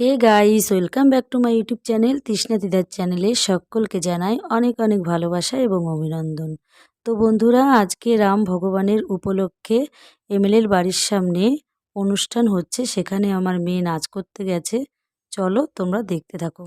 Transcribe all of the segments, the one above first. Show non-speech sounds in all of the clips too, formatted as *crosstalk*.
Hey guys welcome back to my YouTube channel Trishna দিদার চ্যানেলে সকলকে জানাই অনেক অনেক ভালোবাসা এবং অভিনন্দন। তো বন্ধুরা, আজকে রাম ভগবানের উপলক্ষে এমএলএর বাড়ির সামনে অনুষ্ঠান হচ্ছে, সেখানে আমার মেয়ে নাচ করতে গেছে। চলো তোমরা দেখতে থাকো।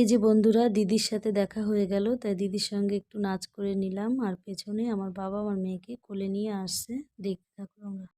এই যে বন্ধুরা, দিদির সাথে দেখা হয়ে গেল, তাই দিদির সঙ্গে একটু নাচ করে নিলাম। আর পেছনে আমার বাবা, আমার মেয়েকে কোলে নিয়ে আসছে। দেখতে থাকো আমরা।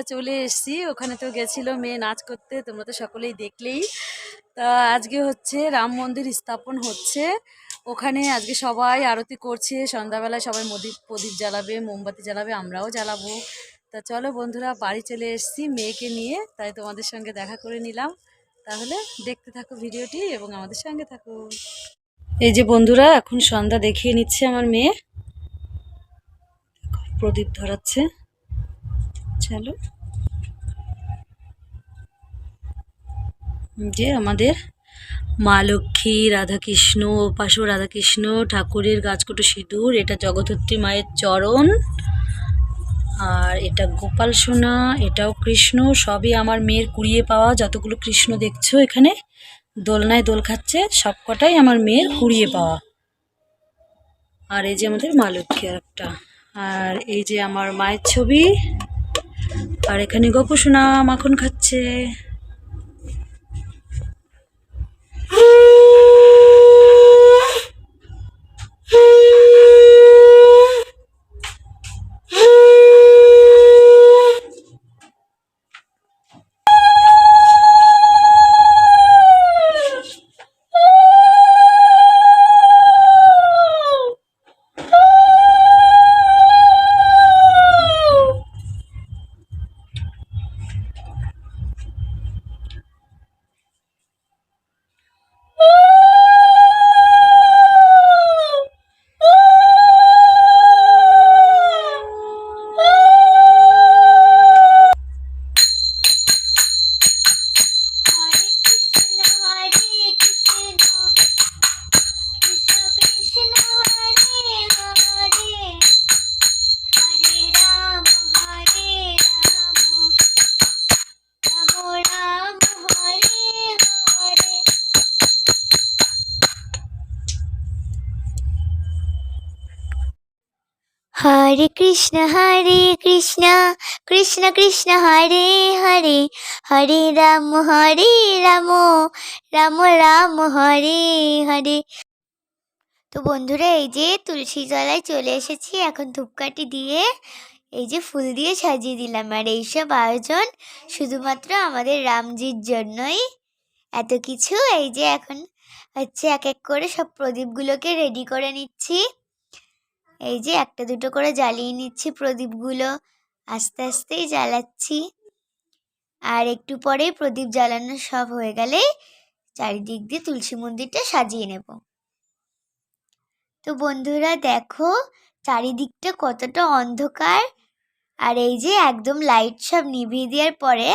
আমরা চলে এসেছি। ওখানে তো গেছিল মেয়ে নাচ করতে, তোমরা তো সকলেই দেখলেই। তা আজকে হচ্ছে রাম মন্দির স্থাপন হচ্ছে। ওখানে আজকে সবাই আরতি করছে, সন্ধ্যাবেলায় সবাই মদিপ প্রদীপ জ্বালাবে, মোমবাতি জ্বালাবে, আমরাও জ্বালাবো। তা চলো বন্ধুরা, বাড়ি চলে এসেছি মেয়েকে নিয়ে, তাই তোমাদের সঙ্গে দেখা করে নিলাম। তাহলে দেখতে থাকো ভিডিওটি এবং আমাদের সঙ্গে থাকো। এই যে বন্ধুরা, এখন সন্ধ্যা দেখিয়ে নিচ্ছে আমার মেয়ে। প্রদীপ ধরাচ্ছে। চলো। যে আমাদের মা লক্ষ্মী, রাধাকৃষ্ণ পাশে রাধাকৃষ্ণ, ঠাকুরের গাছকুটো সিঁদুর, এটা জগদ্ধত্রী মায়ের চরণ, আর এটা গোপাল সোনা, এটাও কৃষ্ণ, সবই আমার মেয়ের কুড়িয়ে পাওয়া, যতগুলো কৃষ্ণ দেখছ এখানে, দোলনায় দোল খাচ্ছে, সবকটাই আমার মেয়ের কুড়িয়ে পাওয়া। আর এই যে আমাদের মা লক্ষ্মী একটা। আর এই যে আমার মায়ের ছবি আর এখানে গোপুসোনা মাখন খাচ্ছে। *laughs* *laughs* হরে কৃষ্ণ হরে কৃষ্ণ কৃষ্ণ কৃষ্ণ, হরে হরে। হরে রাম হরে রাম রাম রাম, হরে হরে। তো বন্ধুরা, এই যে তুলসী তলায় চলে এসেছি, এখন ধূপকাঠি দিয়ে এই যে ফুল দিয়ে সাজিয়ে দিলাম। আর এইসব আয়োজন শুধুমাত্র আমাদের রামজির জন্যই। এত কিছু, এই যে এখন হচ্ছে এক এক করে সব প্রদীপগুলোকে রেডি করে নিচ্ছি। এই যে একটা দুটো করে জ্বালিয়ে নিচ্ছি প্রদীপগুলো। আস্তে আস্তেই জ্বালাচ্ছি। আর একটু পরেই প্রদীপ জ্বালানো সব হয়ে গেলে চারিদিক দিয়ে তুলসী মন্দিরটা সাজিয়ে নেব। তো বন্ধুরা দেখো, চারিদিকটা কতটা অন্ধকার। আর এই যে একদম লাইট সব নিভিয়ে দেওয়ার পরে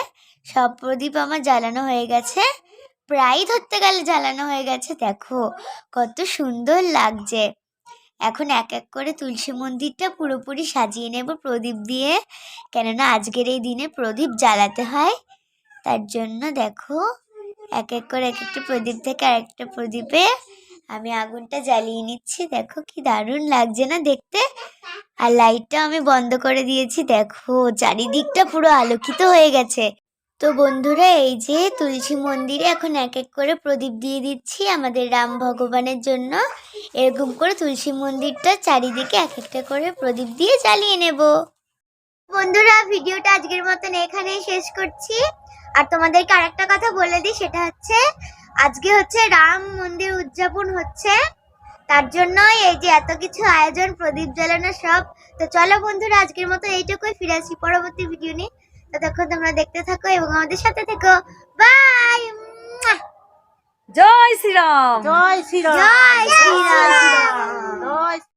সব প্রদীপ আমার জ্বালানো হয়ে গেছে। প্রায় ধরতে গেলে জ্বালানো হয়ে গেছে, দেখো। কত সুন্দর লাগছে। এখন এক এক করে তুলসী মন্দিরটা পুরোপুরি সাজিয়ে নেব প্রদীপ দিয়ে। কেননা আজকের এই দিনে প্রদীপ জ্বালাতে হয়। তার জন্য দেখো, এক এক করে এক একটা প্রদীপ থেকে আরেকটা প্রদীপে আমি আগুনটা জ্বালিয়ে নিচ্ছি। দেখো কি দারুণ লাগছে না দেখতে? আর লাইটটা আমি বন্ধ করে দিয়েছি। দেখো, চারিদিকটা পুরো আলোকিত হয়ে গেছে। তো বন্ধুরা, এই যে তুলসী মন্দিরে এখন এক এক করে প্রদীপ দিয়ে দিচ্ছি আমাদের রাম ভগবানের জন্য। এরকম করে তুলসী মন্দিরটা চারিদিকে এক একটা করে প্রদীপ দিয়ে জ্বালিয়ে নেব। বন্ধুরা, ভিডিওটা আজকের মতন এখানেই শেষ করছি। আর তোমাদেরকে আরেকটা কথা বলে দিই, সেটা হচ্ছে, আজকে হচ্ছে রাম মন্দির উদযাপন হচ্ছে। তার জন্যই এই যে এত কিছু আয়োজন, প্রদীপ জ্বালানো সব। তো চলো বন্ধুরা, আজকের মতো এইটুকুই। ফিরে আসি পরবর্তী ভিডিও নিয়ে। ততক্ষণ তোমরা দেখতে থাকো এবং আমাদের সাথে থেকো। বাই! জয় শ্রীরাম। জয় শ্রীরাম। জয় শ্রীরাম। জয়